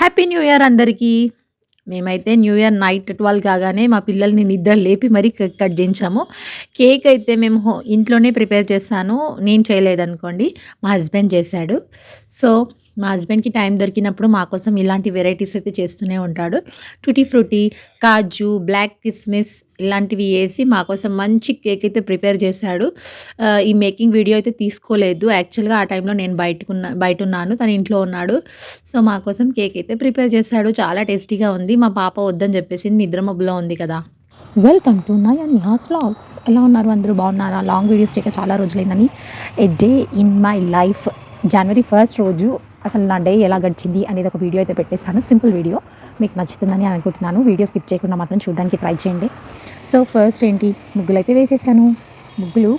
Happy new year అందరికీ. మేమైతే new year night twelve కాగానే మా పిల్లల్ని నిద్ర లేపి మరీ కేక్ కట్ చేయించాము. కేక్ అయితే మేము ఇంట్లోనే ప్రిపేర్ చేస్తాను నేను చేయలేదనుకోండి మా హస్బెండ్ చేశాడు. సో మా హస్బెండ్కి టైం దొరికినప్పుడు మా కోసం ఇలాంటి వెరైటీస్ అయితే చేస్తూనే ఉంటాడు. టూటీ ఫ్రూటీ కాజు బ్లాక్ కిస్మిస్ ఇలాంటివి వేసి మా కోసం మంచి కేక్ అయితే ప్రిపేర్ చేశాడు. ఈ మేకింగ్ వీడియో అయితే తీసుకోలేదు. యాక్చువల్గా ఆ టైంలో నేను బయటకున్న బయట ఉన్నాను తను ఇంట్లో ఉన్నాడు. సో మా కోసం కేక్ అయితే ప్రిపేర్ చేశాడు. చాలా టేస్టీగా ఉంది. మా పాప వద్దని చెప్పేసి నిద్రమబ్బులో ఉంది కదా. వెల్కమ్ టు నయా నిహాస్ వ్లాగ్స్ ఎలా ఉన్నారు? అందరూ బాగున్నారా? లాంగ్ వీడియోస్ చేయక చాలా రోజులైందని. A day in my life January first రోజు అసలు నా డే ఎలా గడిచింది అనేది ఒక వీడియో అయితే పెట్టేశాను. సింపుల్ వీడియో మీకు నచ్చుతుందని అనుకుంటున్నాను. వీడియో స్కిప్ చేయకుండా మాత్రం చూడడానికి ట్రై చేయండి. సో ఫస్ట్ ఏంటి? ముగ్గులు అయితే వేసేసాను. ముగ్గులు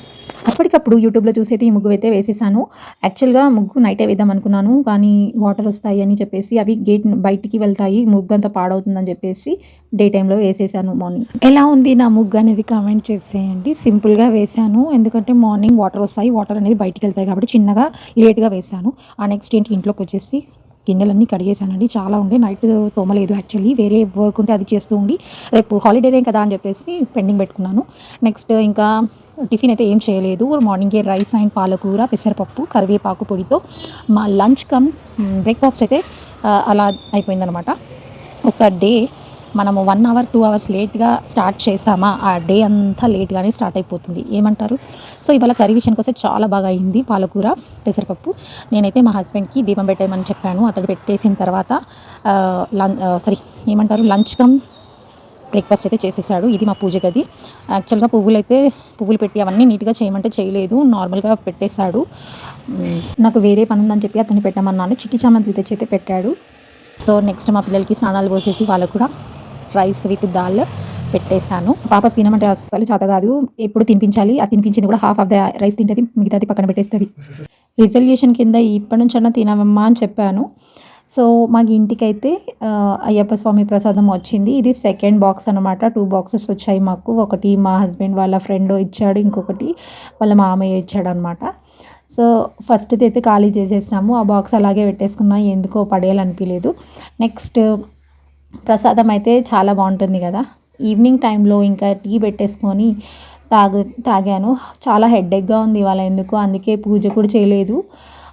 అప్పటికప్పుడు యూట్యూబ్లో చూసి అయితే ఈ ముగ్గు అయితే వేసేసాను. యాక్చువల్గా ముగ్గు నైటే వేద్దాం అనుకున్నాను కానీ వాటర్ వస్తాయి అని చెప్పేసి అవి గేట్ బయటికి వెళ్తాయి ముగ్గు అంతా పాడవుతుందని చెప్పేసి డే టైంలో వేసేసాను మార్నింగ్. ఎలా ఉంది నా ముగ్గు అనేది కామెంట్ చేసేయండి. సింపుల్గా వేసాను ఎందుకంటే మార్నింగ్ వాటర్ వస్తాయి వాటర్ అనేది బయటికి వెళ్తాయి కాబట్టి చిన్నగా లేట్గా వేసాను. ఆ నెక్స్ట్ ఏంటి ఇంట్లోకి వచ్చేసి గిన్నెలన్నీ కడిగేసానండి చాలా ఉండే. నైట్ తోమలేదు యాక్చువల్లీ. వేరే వర్క్ ఉంటే అది చేస్తూ ఉండి రేపు హాలిడేనే కదా అని చెప్పేసి పెండింగ్ పెట్టుకున్నాను. నెక్స్ట్ ఇంకా టిఫిన్ అయితే ఏం చేయలేదు. మార్నింగే రైస్ అండ్ పాలకూర పెసరపప్పు కరివేపాకు పొడితో మా లంచ్ కమ్ బ్రేక్ఫాస్ట్ అయితే అలా అయిపోయిందనమాట. ఒక డే మనము వన్ అవర్ టూ అవర్స్ లేట్గా స్టార్ట్ చేసామా? ఆ డే అంతా లేట్గానే స్టార్ట్ అయిపోతుంది. ఏమంటారు? సో ఇవాళ కర్రీ విషయానికి వస్తే చాలా బాగా అయింది. పాలకూర పెసరపప్పు. నేనైతే మా హస్బెండ్కి దీపం పెట్టేయమని చెప్పాను. అతడు పెట్టేసిన తర్వాత లం సారీ ఏమంటారు? లంచ్ కమ్ బ్రేక్ఫాస్ట్ అయితే చేసేసాడు. ఇది మా పూజ గది. యాక్చువల్గా పువ్వులు అయితే పువ్వులు పెట్టి అవన్నీ నీట్గా చేయమంటే చేయలేదు. నార్మల్గా పెట్టేశాడు. నాకు వేరే పని ఉందని చెప్పి అతన్ని పెట్టమన్నాను. చిట్టి చామంతి తెచ్చి అయితే పెట్టాడు. సో నెక్స్ట్ మా పిల్లలకి స్నానాలు పోసేసి వాళ్ళకు కూడా రైస్ విత్ దాల్ పెట్టేశాను. పాప తినమంటే అస్సలు చేత కాదు. ఎప్పుడు తినిపించాలి? ఆ తినిపించింది కూడా హాఫ్ ఆఫ్ ద రైస్ తింటుంది. మిగతాది పక్కన పెట్టేస్తుంది. రిజల్యూషన్ కింద ఇప్పటి నుంచి అన్న తినవమ్మా అని చెప్పాను. సో మాకు ఇంటికైతే అయ్యప్ప స్వామి ప్రసాదం వచ్చింది. ఇది సెకండ్ బాక్స్ అనమాట టూ బాక్సెస్ వచ్చాయి మాకు. ఒకటి మా హస్బెండ్ వాళ్ళ ఫ్రెండ్ ఇచ్చాడు. ఇంకొకటి వాళ్ళ మామయ్య ఇచ్చాడు అనమాట సో ఫస్ట్ది అయితే ఖాళీ చేసేసాము ఆ బాక్స్ అలాగే పెట్టేసుకున్నా. ఎందుకో పడేయాలనిపించలేదు నెక్స్ట్ ప్రసాదం అయితే చాలా బాగుంటుంది కదా. ఈవినింగ్ టైంలో ఇంకా టీ పెట్టేసుకొని తాగు తాగాను. చాలా హెడ్ఏక్గా ఉంది ఇవాళ ఎందుకు? అందుకే పూజ కూడా చేయలేదు.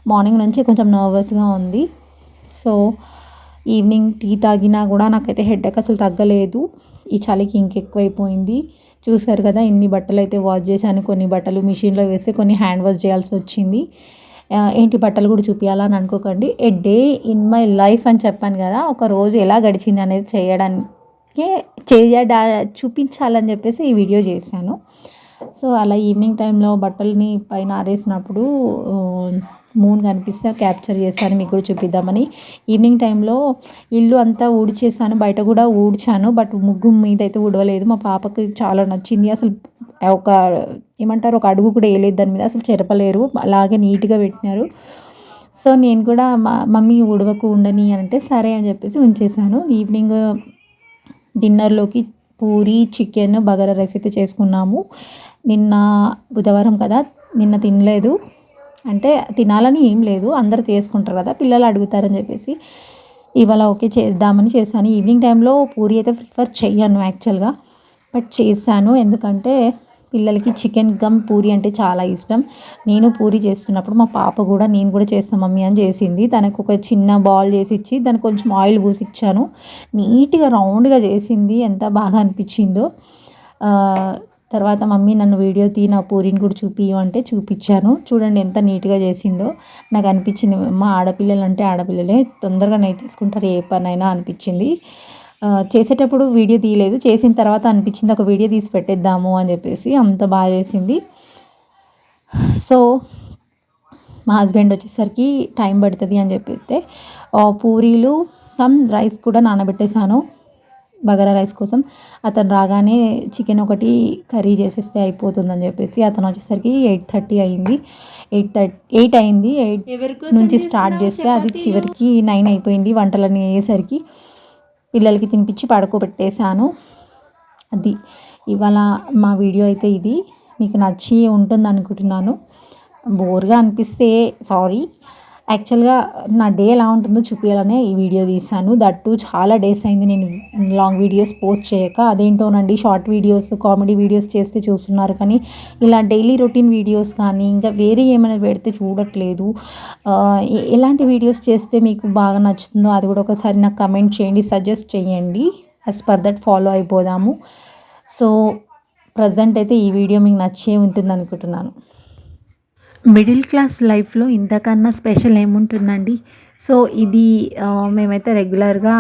మార్నింగ్ నుంచి కొంచెం నర్వస్గా ఉంది. సో ఈవినింగ్ టీ తాగినా కూడా నాకైతే హెడ్ఏక్ అసలు తగ్గలేదు. ఈ చలికి ఇంకెక్కువైపోయింది చూసారు కదా ఇన్ని బట్టలు అయితే వాష్ చేశాను. కొన్ని బట్టలు మిషన్లో వేసి కొన్ని హ్యాండ్ వాష్ చేయాల్సి వచ్చింది. ఏంటి బట్టలు కూడా చూపించాలని అనుకోకండి. A day in my life అని చెప్పాను కదా ఒక రోజు ఎలా గడిచింది అనేది చేయడానికి చేయడా చూపించాలని చెప్పేసి ఈ వీడియో చేశాను. సో అలా ఈవినింగ్ టైంలో బట్టలని పైన ఆరేసినప్పుడు మూన్ కనిపిస్తే క్యాప్చర్ చేశాను మీకు కూడా చూపిద్దామని. ఈవినింగ్ టైంలో ఇల్లు అంతా ఊడ్చేసాను బయట కూడా ఊడ్చాను బట్ ముగ్గు మీద అయితే ఊడవలేదు. మా పాపకి చాలా నచ్చింది. అసలు ఒక ఏమంటారు ఒక అడుగు కూడా వేయలేదు దాని మీద అసలు చెరపలేరు అలాగే నీట్గా పెట్టినారు. సో నేను కూడా మా మమ్మీ ఉడవకు ఉండని అంటే సరే అని చెప్పేసి ఉంచేసాను ఈవినింగ్ డిన్నర్లోకి పూరి చికెన్ బగారా రైస్ అయితే చేసుకున్నాము. నిన్న బుధవారం కదా నిన్న తినలేదు. అంటే తినాలని ఏం లేదు అందరు చేసుకుంటారు కదా పిల్లలు అడుగుతారని చెప్పేసి ఇవాళ ఓకే చేద్దామని చేశాను. ఈవినింగ్ టైంలో పూరి అయితే ప్రిఫర్ చేయను యాక్చువల్గా బట్ చేశాను. ఎందుకంటే పిల్లలకి చికెన్ గమ్ పూరి అంటే చాలా ఇష్టం. నేను పూరి చేస్తున్నప్పుడు మా పాప కూడా నేను కూడా చేస్తాను మమ్మీ అని చేసింది. తనకు ఒక చిన్న బాల్ చేసి ఇచ్చి దానికి కొంచెం ఆయిల్ పూసి ఇచ్చాను. నీట్గా రౌండ్గా చేసింది. ఎంత బాగా అనిపించిందో. తర్వాత మమ్మీ నన్ను వీడియో తీ నా పూరిని కూడా చూపియు అంటే చూపించాను చూడండి ఎంత నీట్గా చేసిందో. నాకు అనిపించింది మా ఆడపిల్లలు అంటే ఆడపిల్లలే తొందరగా నేర్చేసుకుంటారు ఏ పనైనా అనిపించింది. చేసేటప్పుడు వీడియో తీయలేదు. చేసిన తర్వాత అనిపించింది ఒక వీడియో తీసి పెట్టేద్దాము అని చెప్పేసి అంత బాగా చేసింది. సో మా హస్బెండ్ వచ్చేసరికి టైం పడుతుంది అని చెప్పితే పూరీలు కమ్ రైస్ కూడా నానబెట్టేశాను. బగారా రైస్ కోసం. అతను రాగానే చికెన్ ఒకటి కర్రీ చేసేస్తే అయిపోతుందని చెప్పేసి అతను వచ్చేసరికి ఎయిట్ థర్టీ అయింది. ఎయిట్ థర్టీ ఎయిట్ అయింది. ఎయిట్ నుంచి స్టార్ట్ చేస్తే అది చివరికి నైన్ అయిపోయింది వంటలన్నీ అయ్యేసరికి. పిల్లలకి తినిపించి పడుకోబెట్టేశాను. అది ఇవాళ మా వీడియో అయితే ఇది. మీకు నచ్చి ఉంటుంది అనుకుంటున్నాను బోర్గా అనిపిస్తే సారీ. యాక్చువల్గా నా డే ఎలా ఉంటుందో చూపించాలనే ఈ వీడియో తీశాను. దట్ టూ చాలా డేస్ అయింది నేను లాంగ్ వీడియోస్ పోస్ట్ చేయక. అదేంటోనండి షార్ట్ వీడియోస్ కామెడీ వీడియోస్ చేస్తే చూస్తున్నారు కానీ ఇలా డైలీ రొటీన్ వీడియోస్ కానీ ఇంకా వేరే ఏమైనా పెడితే చూడట్లేదు. ఎలాంటి వీడియోస్ చేస్తే మీకు బాగా నచ్చుతుందో అది కూడా ఒకసారి నాకు కమెంట్ చేయండి సజెస్ట్ చేయండి. యాజ్ పర్ దట్ ఫాలో అయిపోదాము. సో ప్రజెంట్ అయితే ఈ వీడియో మీకు నచ్చే ఉంటుంది అనుకుంటున్నాను మిడిల్ క్లాస్ లైఫ్లో ఇంతకన్నా స్పెషల్ ఏముంటుందండి? సో ఇది మేమైతే రెగ్యులర్గా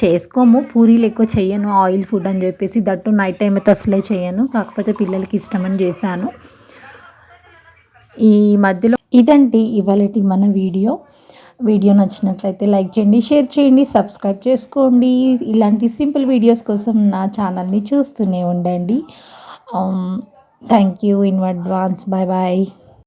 చేసుకోము. పూరీలు ఎక్కువ చేయను ఆయిల్ ఫుడ్ అని చెప్పేసి. దట్టు నైట్ టైం అయితే అసలే చేయను కాకపోతే పిల్లలకి ఇష్టమని చేశాను. ఈ మధ్యలో ఇదండి ఇవాళటి మన వీడియో. వీడియో నచ్చినట్లయితే లైక్ చేయండి షేర్ చేయండి సబ్స్క్రైబ్ చేసుకోండి. ఇలాంటి సింపుల్ వీడియోస్ కోసం నా ఛానల్ని చూస్తూనే ఉండండి. Thank you in advance. Bye bye.